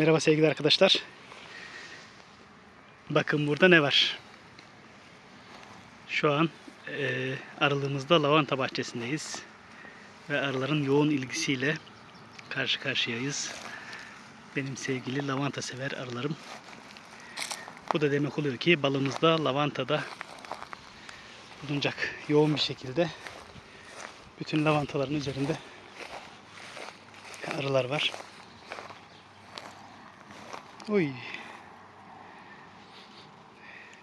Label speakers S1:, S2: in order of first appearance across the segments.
S1: Merhaba sevgili arkadaşlar. Bakın burada ne var. Şu an e, aralığımızda lavanta bahçesindeyiz. Ve arıların yoğun ilgisiyle karşı karşıyayız. Benim sevgili lavanta sever arılarım. Bu da demek oluyor ki balımızda lavantada bulunacak yoğun bir şekilde. Bütün lavantaların üzerinde arılar var. Uy.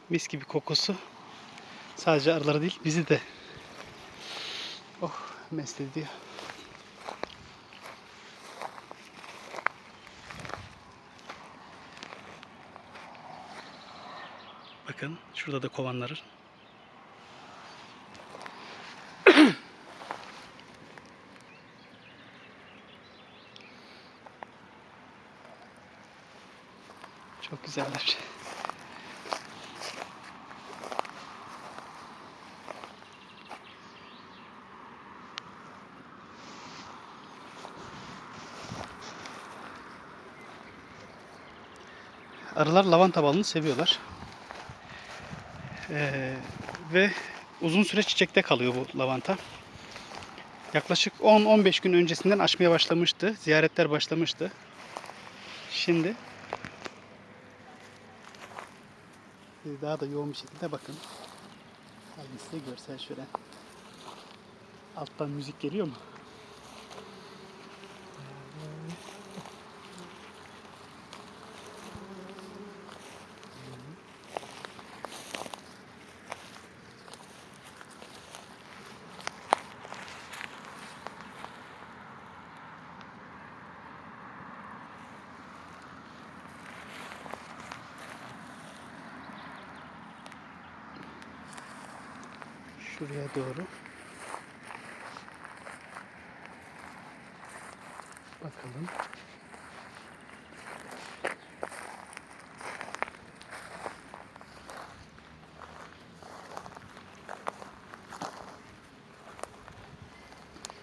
S1: Mis gibi kokusu. Sadece arıları değil bizi de. Oh mest ediyor. Bakın şurada da kovanları. Çok güzeller. Arılar lavanta balını seviyorlar. Ee, ve uzun süre çiçekte kalıyor bu lavanta. Yaklaşık 10-15 gün öncesinden açmaya başlamıştı. Ziyaretler başlamıştı. Şimdi daha da yoğun bir şekilde bakın. Halini size görsel şöyle. Alttan müzik geliyor mu? Şuraya doğru. Bakalım.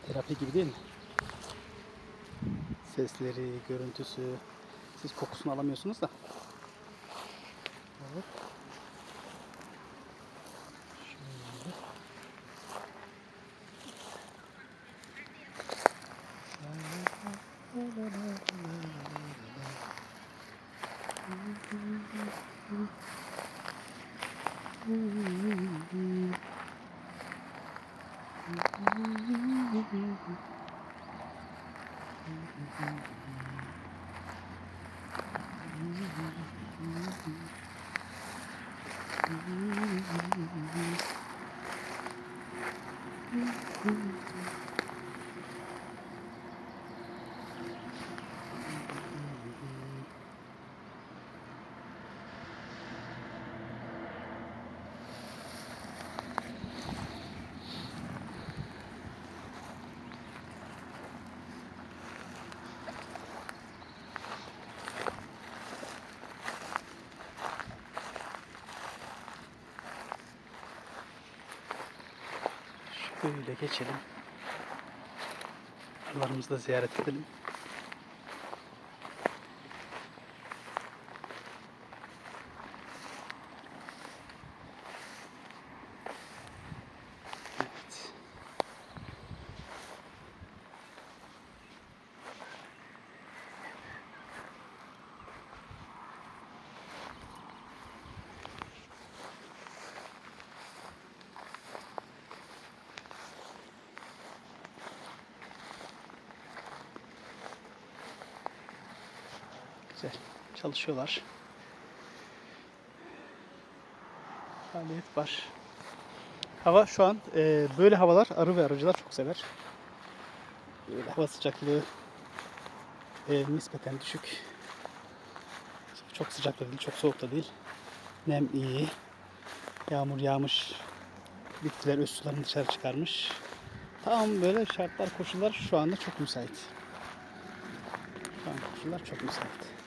S1: Terapi gibi değil mi? Sesleri, görüntüsü. Siz kokusunu alamıyorsunuz da. Evet. Mm-hmm. Şöyle geçelim. Arılarımızı da ziyaret edelim. Güzel. Çalışıyorlar. Faaliyet var. Hava şu an e, böyle havalar arı ve arıcılar çok sever. Böyle hava sıcaklığı e, nispeten düşük. Çok sıcak da değil, çok soğuk da değil. Nem iyi. Yağmur yağmış. Bitkiler öz sularını dışarı çıkarmış. Tam böyle şartlar, koşullar şu anda çok müsait. Şu an koşullar çok müsait.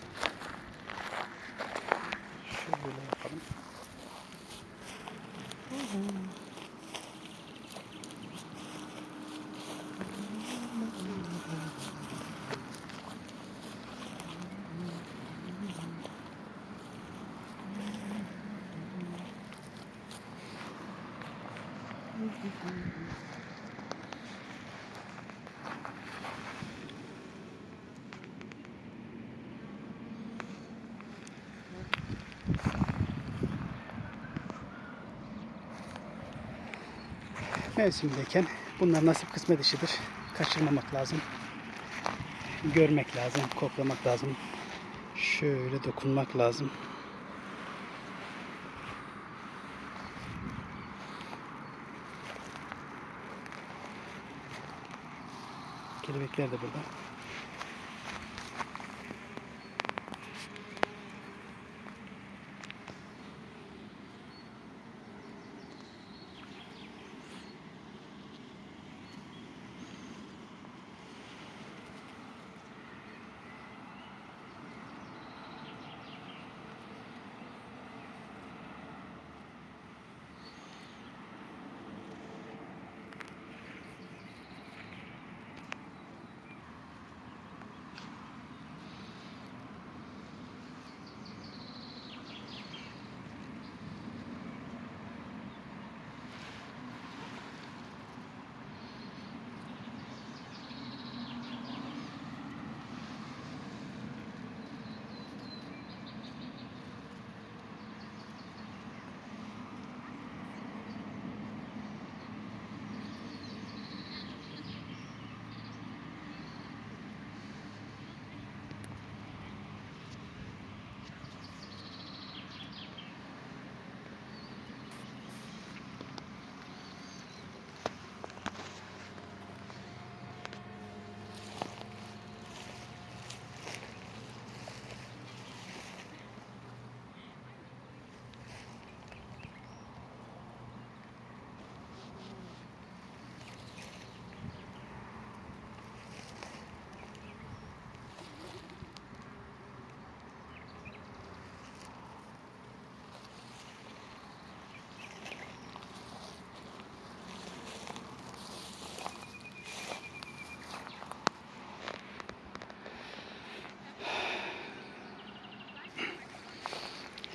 S1: Mm-hmm. Mevsimdeyken bunlar nasip kısmet işidir. Kaçırmamak lazım. Görmek lazım, koklamak lazım. Şöyle dokunmak lazım. Kelebekler de burada.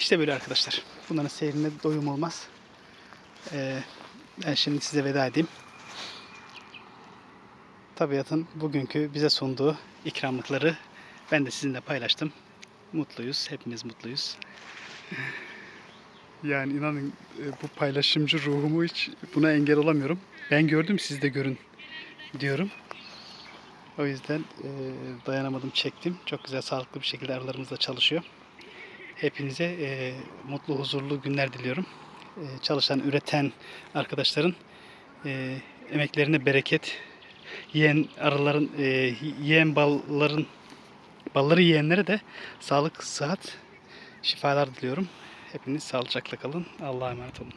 S1: İşte böyle arkadaşlar. Bunların seyrine doyum olmaz. Ee, ben şimdi size veda edeyim. Tabiatın bugünkü bize sunduğu ikramlıkları ben de sizinle paylaştım. Mutluyuz. Hepimiz mutluyuz. Yani inanın e, bu paylaşımcı ruhumu hiç buna engel olamıyorum. Ben gördüm siz de görün diyorum. O yüzden e, dayanamadım çektim. Çok güzel sağlıklı bir şekilde aralarımızda çalışıyor. Hepinize e, mutlu, huzurlu günler diliyorum. E, çalışan, üreten arkadaşların e, emeklerine bereket, yiyen arıların, e, yiyen balların, balları yiyenlere de sağlık, sıhhat, şifalar diliyorum. Hepiniz sağlıcakla kalın. Allah'a emanet olun.